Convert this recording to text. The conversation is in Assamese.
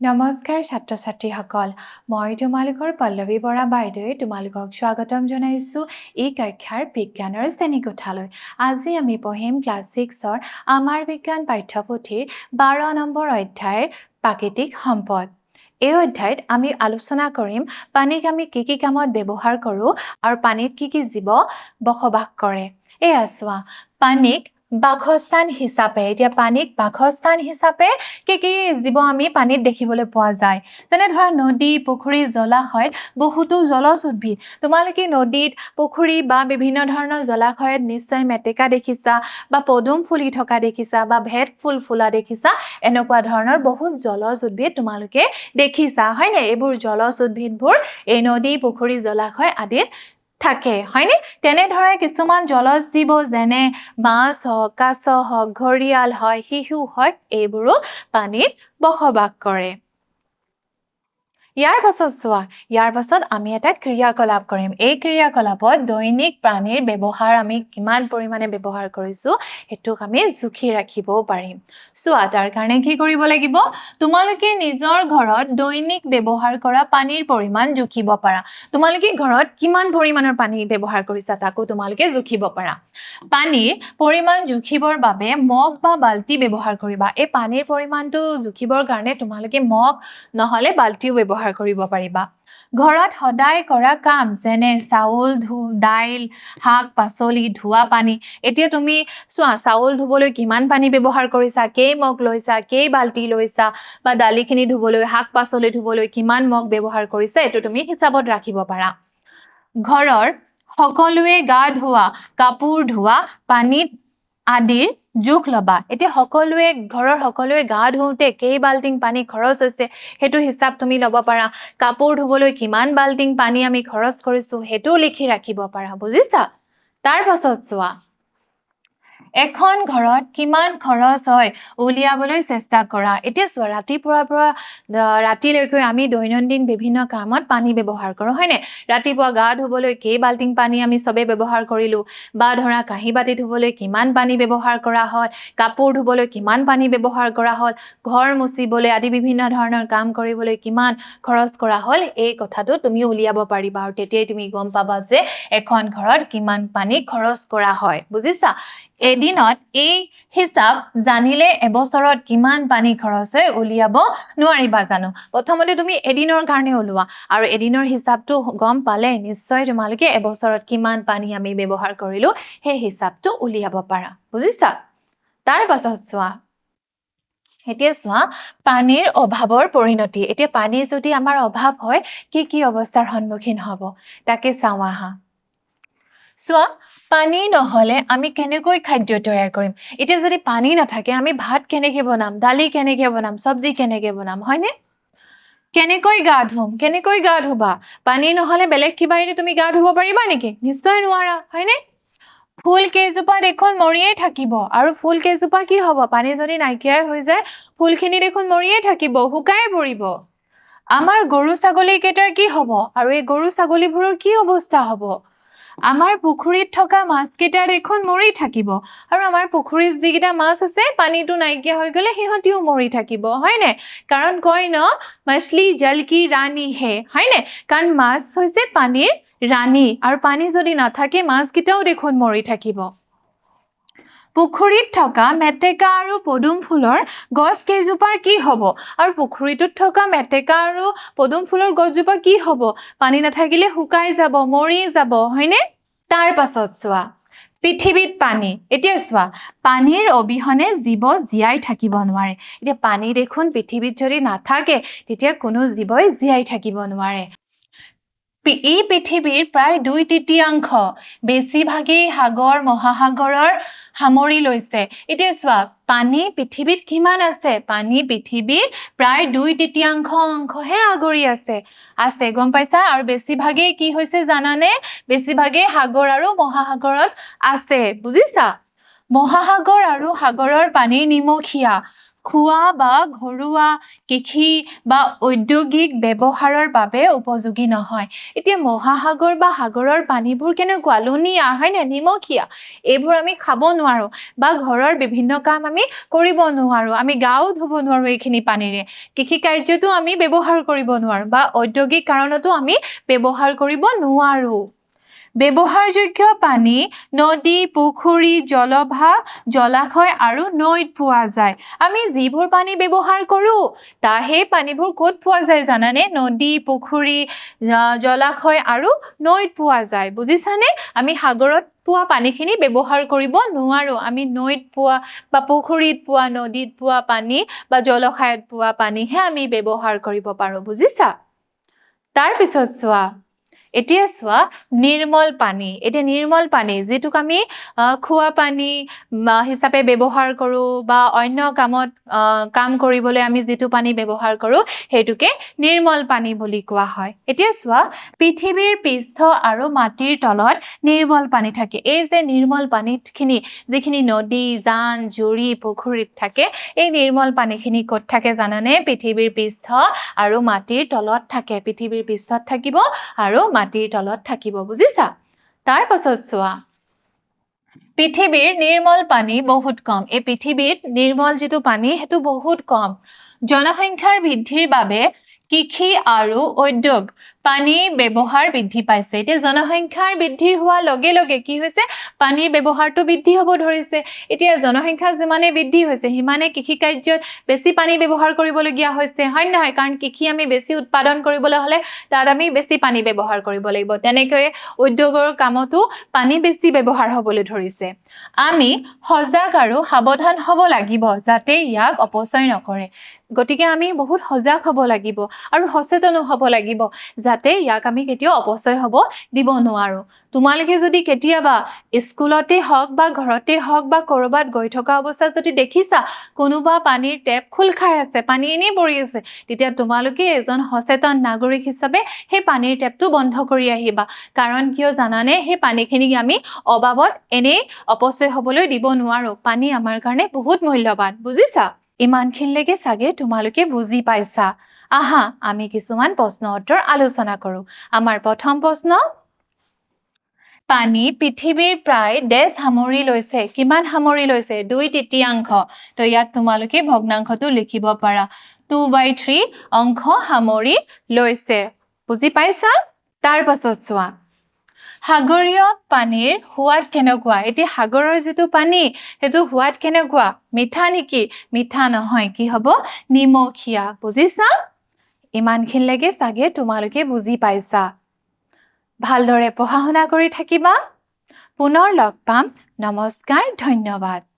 নমস্কাৰ ছাত্ৰ ছাত্ৰীসকল মই তোমালোকৰ পল্লৱী বৰা বাইদেৱে তোমালোকক স্বাগতম জনাইছোঁ এই কক্ষাৰ বিজ্ঞানৰ শ্ৰেণীকোঠালৈ। আজি আমি পঢ়িম ক্লাছ ছিক্সৰ আমাৰ বিজ্ঞান পাঠ্যপুথিৰ বাৰ নম্বৰ অধ্যায়ৰ প্ৰাকৃতিক সম্পদ। এই অধ্যায়ত আমি আলোচনা কৰিম পানীক আমি কি কি কামত ব্যৱহাৰ কৰোঁ আৰু পানীত কি কি জীৱ বসবাস কৰে। এয়া চোৱা, পানীক বাসস্থান হিচাপে, এতিয়া পানীক বাসস্থান হিচাপে কি কি জীৱ আমি পানীত দেখিবলৈ পোৱা যায়? যেনে ধৰা নদী, পুখুৰী, জলাশয়ত বহুতো জলজ উদ্ভিদ তোমালোকে নদীত, পুখুৰী বা বিভিন্ন ধৰণৰ জলাশয়ত নিশ্চয় মেটেকা দেখিছা বা পদুম ফুলি থকা দেখিছা বা ভেট ফুল ফুলা দেখিছা, এনেকুৱা ধৰণৰ বহুত জলজ উদ্ভিদ তোমালোকে দেখিছা। হয়নে? এইবোৰ জলজ উদ্ভিদবোৰ এই নদী, পুখুৰী, জলাশয় আদিত থাকে, হয়নে? তেনেদৰে কিছুমান জলজ জীৱ যেনে মাছ হওক, কাছ হওক ঘৰিয়াল হয় শিশু হওক, এইবোৰো পানীত বসবাস কৰে। ইয়াৰ পাছত চোৱা ইয়াৰ পাছত আমি এটা ক্ৰিয়াকলাপ কৰিম। এই ক্ৰিয়াকলাপত দৈনিক প্ৰাণীৰ ব্যৱহাৰ আমি কিমান পৰিমাণে ব্যৱহাৰ কৰিছোঁ সেইটোক আমি জুখি ৰাখিবও পাৰিম। চোৱা তাৰ কাৰণে কি কৰিব লাগিব? তোমালোকে নিজৰ ঘৰত দৈনিক ব্যৱহাৰ কৰা পানীৰ পৰিমাণ জুখিব পাৰা। তোমালোকে ঘৰত কিমান পৰিমাণৰ পানী ব্যৱহাৰ কৰিছা তাকো তোমালোকে জুখিব পাৰা। পানীৰ পৰিমাণ জুখিবৰ বাবে মগ বা বাল্টি ব্যৱহাৰ কৰিবা। এই পানীৰ পৰিমাণটো জুখিবৰ কাৰণে তোমালোকে মগ নহ'লে বাল্টিও ব্যৱহাৰ কৰিব পাৰিবা। ঘৰত সদায় কৰা কাম যেনে চাউল ধু দাইল শাক পাচলি ধোৱা পানী এতিয়া তুমি চোৱা চাউল ধুবলৈ কিমান পানী ব্যৱহাৰ কৰিছা কেই মগ লৈছা কেই বাল্টি লৈছা বা দালিখিনি ধুবলৈ শাক পাচলি ধুবলৈ কিমান মগ ব্যৱহাৰ কৰিছা এইটো তুমি হিচাপত ৰাখিব পাৰা। ঘৰৰ সকলোৱে গা ধোৱা কাপোৰ ধোৱা পানীত আদিৰ জোখ ল'বা। এতিয়া সকলোৱে ঘৰৰ সকলোৱে গা ধুওঁতে কেই বাল্টিং পানী খৰচ হৈছে সেইটো হিচাপ তুমি ল'ব পাৰা। কাপোৰ ধুবলৈ কিমান বাল্টিং পানী আমি খৰচ কৰিছোঁ সেইটোও লিখি ৰাখিব পাৰা বুজিছা? তাৰ পাছত চোৱা। এখন ঘৰত কিমান খৰচ হয় উলিয়াবলৈ চেষ্টা কৰা। এতিয়া চোৱা ৰাতিপুৱাৰ পৰা ৰাতিলৈকে আমি দৈনন্দিন বিভিন্ন কামত পানী ব্যৱহাৰ কৰোঁ হয়নে? ৰাতিপুৱা গা ধুবলৈ কেই বাল্টিং পানী আমি চবেই ব্যৱহাৰ কৰিলোঁ বা ধৰা কাঁহী বাতি ধুবলৈ কিমান পানী ব্যৱহাৰ কৰা হয় কাপোৰ ধুবলৈ কিমান পানী ব্যৱহাৰ কৰা হ'ল ঘৰ মুচিবলৈ আদি বিভিন্ন ধৰণৰ কাম কৰিবলৈ কিমান খৰচ কৰা হ'ল এই কথাটো তুমি উলিয়াব পাৰিবা। আৰু তেতিয়াই তুমি গম পাবা যে এখন ঘৰত কিমান পানী খৰচ কৰা হয় বুজিছা? এদিনত এই হিচাপ জানিলে এবছৰত কিমান পানী খৰচ হয় উলিয়াব নোৱাৰিবা জানো? প্ৰথমতে তুমি এদিনৰ কাৰণে ওলোৱা আৰু এদিনৰ হিচাপটো গম পালে নিশ্চয় তোমালোকে এবছৰত কিমান পানী আমি ব্যৱহাৰ কৰিলোঁ সেই হিচাপটো উলিয়াব পাৰা। বুজিছা? তাৰ পাছত চোৱা। এতিয়া চোৱা পানীৰ অভাৱৰ পৰিণতি। এতিয়া পানী যদি আমাৰ অভাৱ হয় কি কি অৱস্থাৰ সন্মুখীন হ'ব? তাকে চাওঁ আহা। চোৱা পানী নহ'লে আমি কেনেকৈ খাদ্য তৈয়াৰ কৰিম? এতিয়া যদি পানী নাথাকে আমি ভাত কেনেকৈ বনাম দালি কেনেকৈ বনাম চব্জি কেনেকৈ বনাম হয়নে? কেনেকৈ গা ধুম কেনেকৈ গা ধুবা? পানী নহ'লে বেলেগ কিবা এনে তুমি গা ধুব পাৰিবা নেকি? নিশ্চয় নোৱাৰা হয়নে? ফুল কেইজোপা দেখোন মৰিয়েই থাকিব। আৰু ফুল কেইজোপা কি হ'ব? পানী যদি নাইকিয়াই হৈ যায় ফুলখিনি দেখোন মৰিয়েই থাকিব শুকাই পৰিব। আমাৰ গৰু ছাগলীকেইটাৰ কি হ'ব? আৰু এই গৰু ছাগলীবোৰৰ কি অৱস্থা হ'ব? আমাৰ পুখুৰীত থকা মাছকেইটা দেখোন মৰি থাকিব। আৰু আমাৰ পুখুৰীত যিকেইটা মাছ আছে, পানীটো নাইকিয়া হৈ গ'লে সিহঁতিও মৰি থাকিব হয়নে কাৰণ কয় ন, মাছলি জল কি ৰাণী হে হয়নে কাৰণ মাছ হৈছে পানীৰ ৰাণী। আৰু পানী যদি নাথাকে মাছকেইটাও দেখোন মৰি থাকিব। পুখুৰীত থকা মেটেকা আৰু পদুম ফুলৰ গছ কেইজোপাৰ কি হ'ব? আৰু পুখুৰীটোত থকা মেটেকা আৰু পদুম ফুলৰ গছজোপা কি হ'ব? পানী নাথাকিলে শুকাই যাব, মৰি যাব, হয়নে? তাৰ পাছত চোৱা। পৃথিৱীত পানী। এতিয়া চোৱা, পানীৰ অবিহনে জীৱ জীয়াই থাকিব নোৱাৰে। এতিয়া পানী দেখোন পৃথিৱীত যদি নাথাকে, তেতিয়া কোনো জীৱই জীয়াই থাকিব নোৱাৰে। এই পৃথিৱীৰ প্ৰায় দুই তৃতীয়াংশ বেছিভাগেই সাগৰ, মহাসাগৰৰ সামৰি লৈছে। এতিয়া চোৱা, পানী পৃথিৱীত কিমান আছে? পানী পৃথিৱীত প্ৰায় দুই তৃতীয়াংশ অংশহে আগুৰি আছে। আছে, গম পাইছা? আৰু বেছিভাগেই কি হৈছে জানানে? বেছিভাগেই সাগৰ আৰু মহাসাগৰত আছে, বুজিছা? মহাসাগৰ আৰু সাগৰৰ পানী নিমখীয়া। খোৱা বা ঘৰুৱা কৃষি বা ঔদ্যোগিক ব্যৱহাৰৰ বাবে উপযোগী নহয়। এতিয়া মহাসাগৰ বা সাগৰৰ পানীবোৰ কেনেকুৱা? লুণীয়া হয়নে নিমখীয়া। এইবোৰ আমি খাব নোৱাৰোঁ বা ঘৰৰ বিভিন্ন কাম আমি কৰিব নোৱাৰোঁ। আমি গাও ধুব নোৱাৰোঁ এইখিনি পানীৰে। কৃষি কাৰ্যতো আমি ব্যৱহাৰ কৰিব নোৱাৰোঁ বা ঔদ্যোগিক কাৰণতো আমি ব্যৱহাৰ কৰিব নোৱাৰোঁ। ব্যৱহাৰযোগ্য পানী, নদী, পুখুৰী, জলভাগ, জলাশয় আৰু নৈত পোৱা যায়। আমি যিবোৰ পানী ব্যৱহাৰ কৰোঁ তাৰ সেই পানীবোৰ ক'ত পোৱা যায় জানানে? নদী, পুখুৰী জলাশয় আৰু নৈত পোৱা যায়। বুজিছানে? আমি সাগৰত পোৱা পানীখিনি ব্যৱহাৰ কৰিব নোৱাৰোঁ। আমি নৈত পোৱা বা পুখুৰীত পোৱা, নদীত পোৱা পানী বা জলাশয়ত পোৱা পানীহে আমি ব্যৱহাৰ কৰিব পাৰোঁ। বুজিছা? তাৰপিছত চোৱা এতিয়া চোৱা, নিৰ্মল পানী, এতিয়া নিৰ্মল পানী, যিটোক আমি খোৱা পানী হিচাপে ব্যৱহাৰ কৰোঁ বা অন্য কামত কাম কৰিবলৈ আমি যিটো পানী ব্যৱহাৰ কৰোঁ, সেইটোকে নিৰ্মল পানী বুলি কোৱা হয়। এতিয়া চোৱা, পৃথিৱীৰ পৃষ্ঠ আৰু মাটিৰ তলত নিৰ্মল পানী থাকে। এই যে নিৰ্মল পানীখিনি যিখিনি নদী, জান, জুৰি, পুখুৰীত থাকে, এই নিৰ্মল পানীখিনি ক'ত থাকে জানানে? পৃথিৱীৰ পৃষ্ঠ আৰু মাটিৰ তলত থাকে। পৃথিৱীৰ পৃষ্ঠত থাকিব আৰু মাটিৰ তলত থাকিব, বুজিছা? তাৰ পাছত চোৱা। পৃথিৱীৰ নিৰ্মল পানী বহুত কম। এই পৃথিৱীত নিৰ্মল যিটো পানী, সেইটো বহুত কম। জনসংখ্যাৰ বৃদ্ধিৰ বাবে কৃষি আৰু উদ্যোগ পানীৰ ব্যৱহাৰ বৃদ্ধি পাইছে। এতিয়া জনসংখ্যাৰ বৃদ্ধি হোৱাৰ লগে লগে কি হৈছে? পানীৰ ব্যৱহাৰটো বৃদ্ধি হ'ব ধৰিছে। এতিয়া জনসংখ্যা যিমানে বৃদ্ধি হৈছে সিমানে কৃষি কাৰ্যত বেছি পানী ব্যৱহাৰ কৰিবলগীয়া হৈছে। হয় নে নহয়? কাৰণ কৃষি আমি বেছি উৎপাদন কৰিবলৈ হ'লে তাত আমি বেছি পানী ব্যৱহাৰ কৰিব লাগিব। তেনেকৈ উদ্যোগৰ কামতো পানী বেছি ব্যৱহাৰ হ'বলৈ ধৰিছে। আমি সজাগ আৰু সাৱধান হ'ব লাগিব যাতে ইয়াক অপচয় নকৰে। গতিকে আমি বহুত সজাগ হ'ব লাগিব আৰু সচেতনো হ'ব লাগিব। যাতে ইয়াক আমি কেতিয়াও অপচয় হ'ব দিব নোৱাৰোঁ। তোমালোকে যদি কেতিয়াবা স্কুলতে হওক বা ঘৰতে হওক বা ক'ৰবাত গৈ থকা অৱস্থাত যদি দেখিছা, কোনোবা পানীৰ টেপ খোল খাই আছে, পানী এনেই পৰি আছে, তেতিয়া তোমালোকে এজন সচেতন নাগৰিক হিচাপে সেই পানীৰ টেপটো বন্ধ কৰি আহিবা। কাৰণ কিয় জানানে, সেই পানীখিনিক আমি অবাবত এনেই অপচয় হ'বলৈ দিব নোৱাৰোঁ। পানী আমাৰ কাৰণে বহুত মূল্যৱান বুজিছা? ইমানখিনিলৈকে চাগে তোমালোকে বুজি পাইছা। আহা আমি কিছুমান প্ৰশ্ন উত্তৰ আলোচনা কৰোঁ। আমাৰ প্ৰথম প্ৰশ্ন পানী পৃথিৱীৰ প্ৰায় ডেছ সামৰি লৈছে। কিমান সামৰি লৈছে? দুই তৃতীয়াংশ। তো ইয়াত তোমালোকে ভগ্নাংশটো লিখিব পাৰা। টু বাই থ্ৰী অংশ সামৰি লৈছে। বুজি পাইছা? তাৰ পাছত চোৱা। সাগৰীয় পানীৰ সোৱাদ কেনেকুৱা? এতিয়া সাগৰৰ যিটো পানী সেইটো সোৱাদ কেনেকুৱা? মিঠা নেকি? মিঠা নহয় কি হ'ব? নিমখীয়া। বুজিছা? ইমানখিনিলৈকে চাগে তোমালোকে বুজি পাইছা। ভালদৰে পঢ়া শুনা কৰি থাকিবা। পুনৰ লগ পাম। নমস্কাৰ ধন্যবাদ।